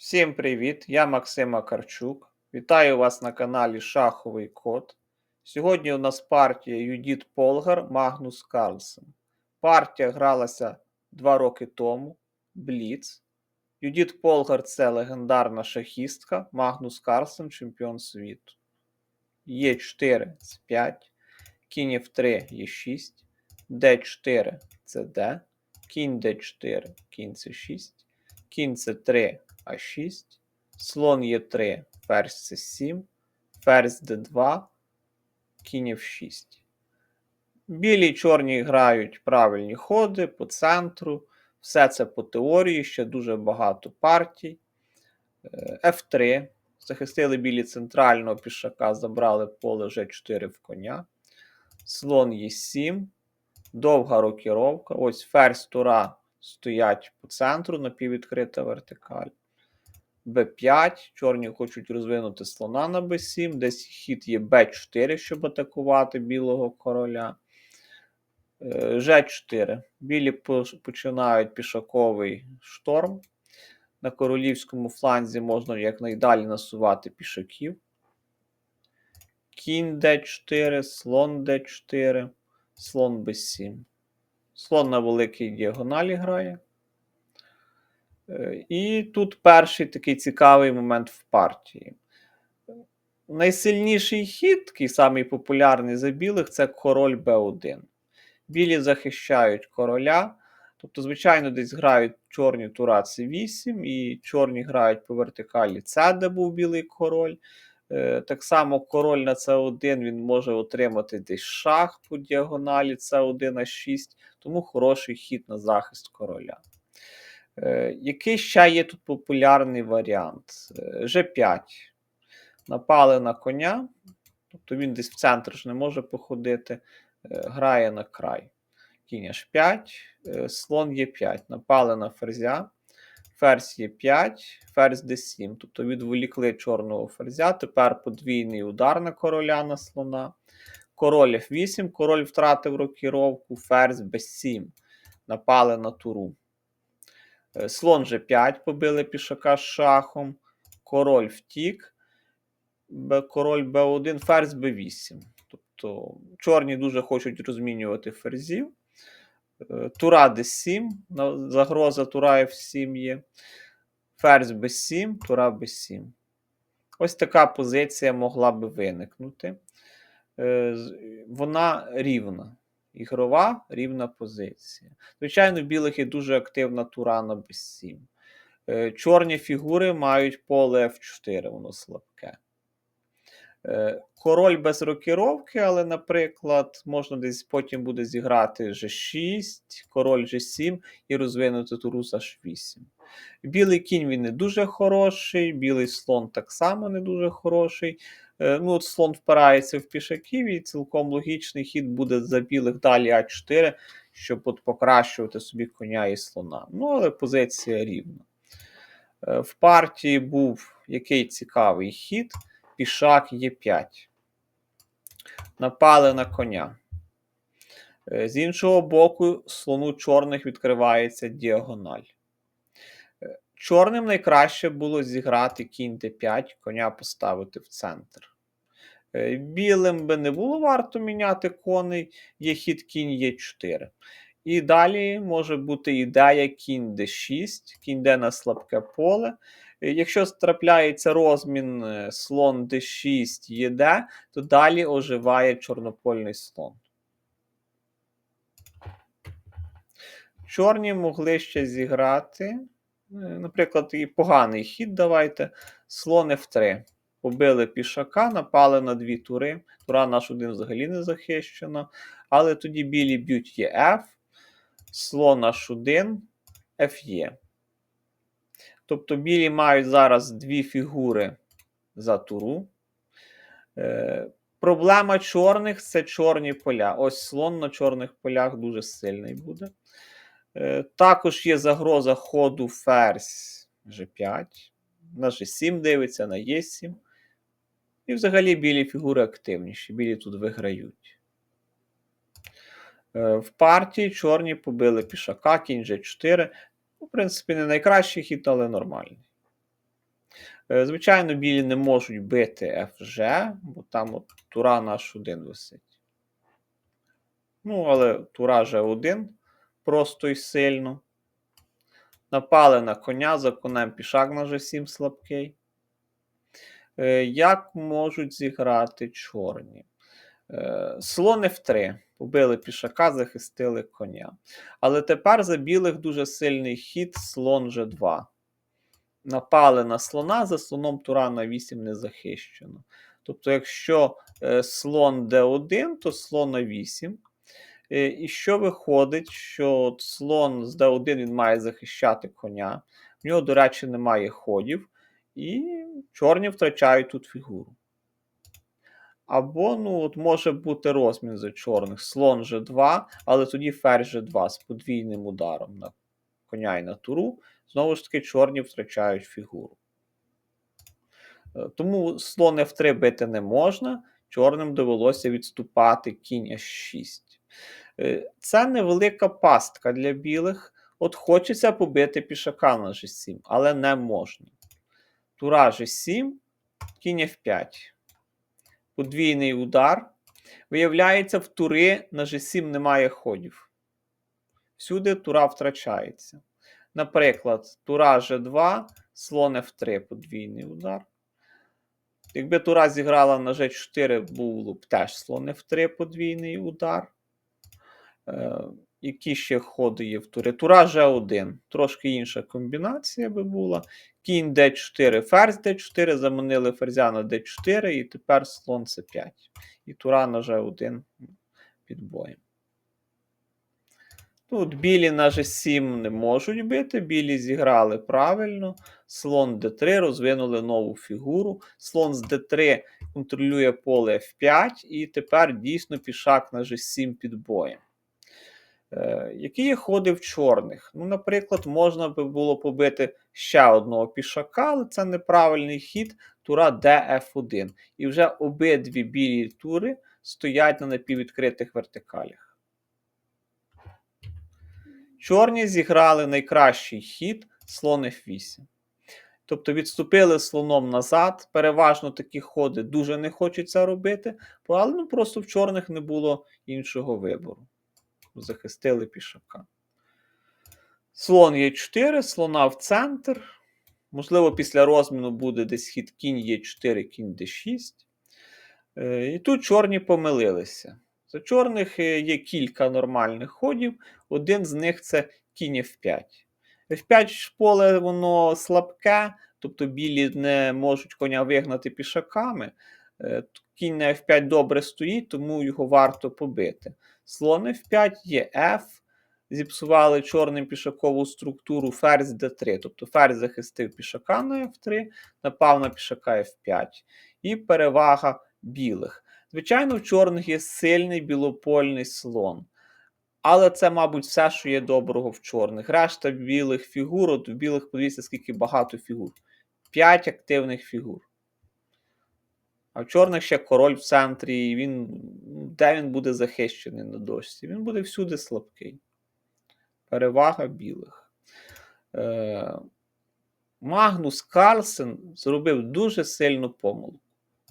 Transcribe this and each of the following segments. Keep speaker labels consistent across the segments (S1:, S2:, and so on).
S1: Всім привіт! Я Максим Акарчук. Вітаю вас на каналі Шаховий Код. Сьогодні у нас партія Юдіт Полгар Магнус Карлсен. Партія гралася два роки тому. Бліц. Юдіт Полгар це легендарна шахістка. Магнус Карлсен чемпіон світу. Є4 це 5. Кінь F3 є 6. Д4 це Д. Кінь Д4, кінь С6. Кінь С3 а6, слон Е3, ферзь С7, ферзь Д2, кінь F6. Білі і чорні грають правильні ходи по центру. Все це по теорії, ще дуже багато партій. F3. Захистили білі центрального пішака, забрали поле G4 в коня. Слон Е7. Довга рокіровка. Ось ферзь тура стоять по центру напіввідкрита вертикаль. Б5. Чорні хочуть розвинути слона на Б7. Десь хід є Б4, щоб атакувати білого короля. Ж4. Білі починають пішаковий шторм. На королівському фланзі можна якнайдалі насувати пішаків. Кінь Д4, слон Д4, слон Б7. Слон на великій діагоналі грає. Е, і тут перший такий цікавий момент в партії. Найсильніший хід, такий самий популярний за білих, це король Б1. Білі захищають короля. Тобто, звичайно, десь грають чорні тура С8, і чорні грають по вертикалі С, де був білий король. Е, так само король на С1 він може отримати десь шах по діагоналі С1 на 6, тому хороший хід на захист короля. Е, який ще є тут популярний варіант? G5. Е, Напали на коня, тобто він десь в центр ж не може походити, е, грає на край. Кінь H5, слон Е5. Напали на ферзя, ферзь Е5, ферзь d7. Тобто відволікли чорного ферзя. Тепер подвійний удар на короля на слона. Король F8, король втратив рокіровку, ферзь b7. Напали на туру. Е, слон G5 побили пішака з шахом. Король втік. Король Б1, ферзь Б8. Тобто чорні дуже хочуть розмінювати ферзів. Е, тура Д7, загроза Тура F7 є. Ферзь Б7, Тура Б7. Ось така позиція могла би виникнути. Е, вона рівна ігрова рівна позиція. Звичайно, в білих є дуже активна тура на b7. Е, чорні фігури мають поле F4, воно слабке. Е, король без рокіровки, але, наприклад, можна десь потім буде зіграти G6, король G7 і розвинути туру H8. Білий кінь він не дуже хороший, білий слон так само не дуже хороший. Е, ну, от Слон впирається в пішаків, і цілком логічний хід буде за білих далі А4, щоб от покращувати собі коня і слона. Ну, але позиція рівна. Е, в партії був який цікавий хід. Пішак Е5. Напали на коня. Е, з іншого боку, слону чорних відкривається діагональ. Чорним найкраще було зіграти кінь d5, коня поставити в центр. Е, білим би не було варто міняти коней, є хід кінь Е4. І далі може бути ідея кінь d6, кінь d на слабке поле. Е, якщо трапляється розмін е, слон d6 єд, то далі оживає чорнопольний слон. Чорні могли ще зіграти. Наприклад, і поганий хід давайте. Слон F3. Побили пішака, напали на дві тури. Тура наш один взагалі не захищена. Але тоді білі б'ють ЄФ, слон H1, FE. Тобто білі мають зараз дві фігури за туру. Е, Проблема чорних це чорні поля. Ось слон на чорних полях дуже сильний буде. Е, Також є загроза ходу ферзь G5. На G7 дивиться, на Е7. І взагалі білі фігури активніші. Білі тут виграють. Е, в партії чорні побили пішака, кінь G4. Ну, в принципі, не найкращий хід, але нормальний. Е, Звичайно, білі не можуть бити FG, бо там от тура на H1 висить. Ну, але тура G1 просто і сильно. Напали на коня, за конем пішак на G7 слабкий. Е, Як можуть зіграти чорні? Е, Слон F3. Побили пішака, захистили коня. Але тепер за білих дуже сильний хід слон G2. Напали на слона, за слоном тура на 8 не захищено. Тобто, якщо е, слон d1, то слон на 8. Е, і що виходить, що слон з d1 він має захищати коня. В нього, до речі, немає ходів, і чорні втрачають тут фігуру. Або, ну, от може бути розмін за чорних. Слон G2, але тоді ферзь G2 з подвійним ударом на коня і на туру. Знову ж таки, чорні втрачають фігуру. Е, Тому слон F3 бити не можна. Чорним довелося відступати кінь H6. Е, Це невелика пастка для білих. От хочеться побити пішака на G7, але не можна. Тура G7, кінь F5. Подвійний удар. Виявляється, в тури на G7 немає ходів. Всюди тура втрачається. Наприклад, тура G2, слон F3, подвійний удар. Якби тура зіграла на G4, було б теж слон F3, подвійний удар. Які ще ходи є в турі? Тура G1. Трошки інша комбінація би була. Кінь D4, ферзь D4, заманили ферзя на D4, і тепер слон C5. І тура на G1 під боєм. Тут білі на G7 не можуть бити, білі зіграли правильно. Слон D3 розвинули нову фігуру. Слон з D3 контролює поле F5, і тепер дійсно пішак на G7 під боєм. Е, які є ходи в чорних? Ну, наприклад, можна би було побити ще одного пішака, але це неправильний хід тура DF1. І вже обидві білі тури стоять на напіввідкритих вертикалях. Чорні зіграли найкращий хід слон F8. Тобто відступили слоном назад. Переважно такі ходи дуже не хочеться робити, але ну, просто в чорних не було іншого вибору. Захистили пішака. Слон Е4, слона в центр. Можливо, після розміну буде десь хід кінь Е4, кінь Д6. Е, І тут чорні помилилися. За чорних е, є кілька нормальних ходів. Один з них це кінь F5. F5 поле воно слабке, тобто білі не можуть коня вигнати пішаками. Кінь на F5 добре стоїть, тому його варто побити. Слон F5 є F. Зіпсували чорним пішакову структуру ферзь D3. Тобто ферзь захистив пішака на F3, напав на пішака F5. І перевага білих. Звичайно, в чорних є сильний білопольний слон. Але це, мабуть, все, що є доброго в чорних. Решта білих фігур, от в білих подивіться, скільки багато фігур. 5 активних фігур. А в чорних ще король в центрі, і він, де він буде захищений на дошці? Він буде всюди слабкий. Перевага білих. Е, Магнус Карлсен зробив дуже сильну помилку.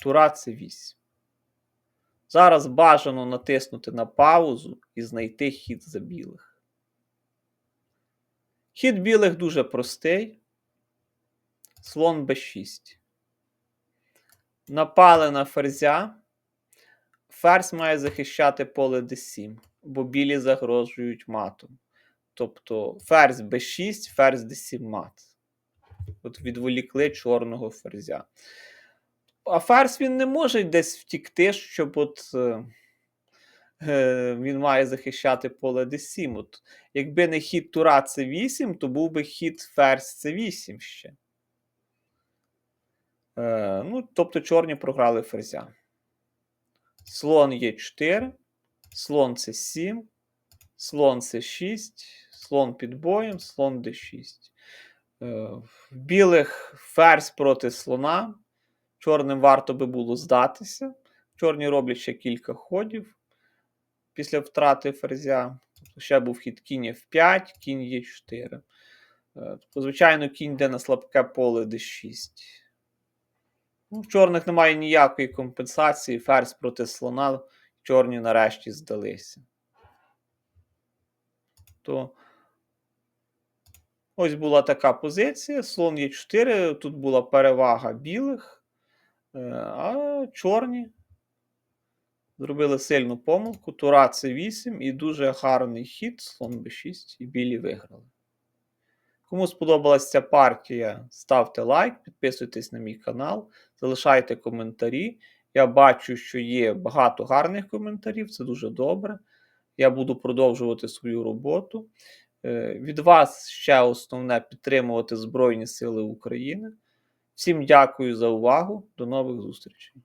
S1: Тура це 8. Зараз бажано натиснути на паузу і знайти хід за білих. Хід білих дуже простий. Слон b6. Напали на ферзя. Ферзь має захищати поле d7, бо білі загрожують матом. Тобто ферзь b6, ферзь d7 мат. От відволікли чорного ферзя. А ферзь він не може десь втікти, щоб от е, е, він має захищати поле d7. От, Якби не хід тура c8, то був би хід ферзь c8 ще. Е, ну, Тобто чорні програли ферзя. Слон Е4, слон С7, слон С6, слон під боєм, слон d6. Е, білих ферзь проти слона. Чорним варто би було здатися. Чорні роблять ще кілька ходів після втрати ферзя. Ще був хід кінь F5, кінь Е4. Тобто, звичайно, кінь йде на слабке поле d6. Ну, в чорних немає ніякої компенсації. Ферзь проти слона. Чорні нарешті здалися. То ось була така позиція. Слон є 4. Тут була перевага білих, е, а чорні зробили сильну помилку. Тура С8 і дуже гарний хід, слон Б6, і білі виграли. Кому сподобалася ця партія, ставте лайк, підписуйтесь на мій канал, залишайте коментарі. Я бачу, що є багато гарних коментарів, це дуже добре. Я буду продовжувати свою роботу. Е, Від вас ще основне підтримувати Збройні Сили України. Всім дякую за увагу. До нових зустрічей.